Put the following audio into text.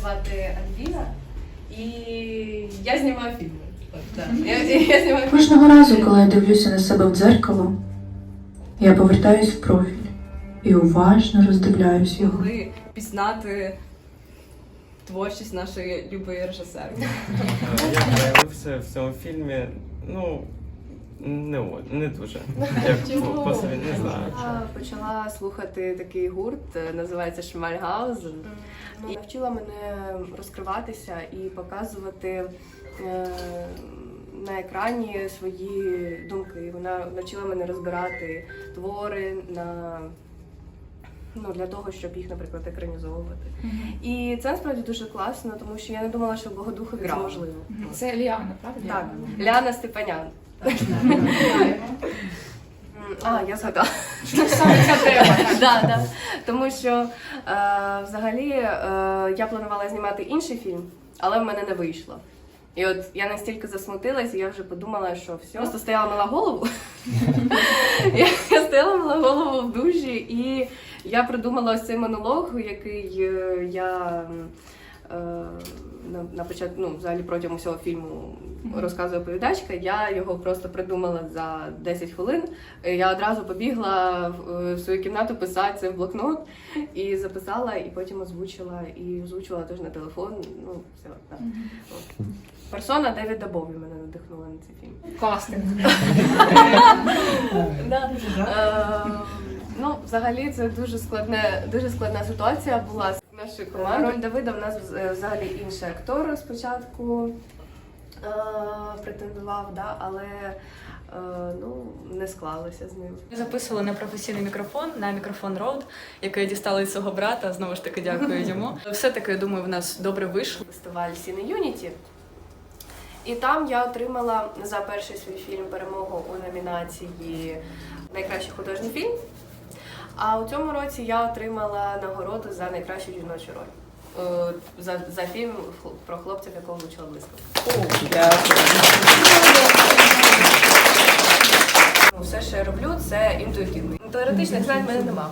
звати Альвіна, і я знімаю фільми. От. Я, я знімаю фільми. Кожного разу, коли я дивлюся на себе в дзеркало, я повертаюсь в профіль і уважно роздивляюсь його. Могли пізнати творчість нашої любої режисерки. Е, Я проявився в цьому фільмі, ну, не, о- не дуже. Як Чому? по- по собі не знаю. Я почала слухати такий гурт, е, називається Шмальгаузен. І навчила мене розкриватися і показувати е, на екрані свої думки. Вона навчила мене розбирати твори на. Ну, для того, щоб їх, наприклад, екранізовувати. І це насправді дуже класно, тому що я не думала, що в Богодухові це можливо. Це Ліана, правда? Так, Ляна Степанян. А, я згадала. Саме ця тема. Да, да. Тому що е, взагалі е, я планувала знімати інший фільм, але в мене не вийшло. І от я настільки засмутилась, і я вже подумала, що все. Просто стояла мала голову. я, я стояла мала голову в душі, і я придумала ось цей монолог, який е, я на, на початку, ну, взагалі протягом всього фільму розказує оповідачка. Я його просто придумала за 10 хвилин. Е, Я одразу побігла в, е, в свою кімнату писати це в блокнот і записала, і потім озвучила, і озвучила теж на телефон. Ну, все. Так. От. Персона Девіда Бові мене надихнула на цей фільм. Кастинг. Е, Ну, взагалі, це дуже складне, дуже складна ситуація була з нашою командою. Роль Давида в нас е, взагалі інший актор спочатку е, претендував, да, але е, ну, не склалося з ним. Ми записували на професійний мікрофон на мікрофон Rode, який я дістала від свого брата. Знову ж таки, дякую йому. Все таки, я думаю, в нас добре вийшло. фестиваль Сіне Юніті. І там я отримала за перший свій фільм перемогу у номінації Найкращий художній фільм. А у цьому році я отримала нагороду за найкращу жіночу роль. Е, За, за фільм «Хл- про хлопців, якого влучила близько. Ну, Все, що я роблю, це інтуїтивно. Теоретичних знань в мене немає.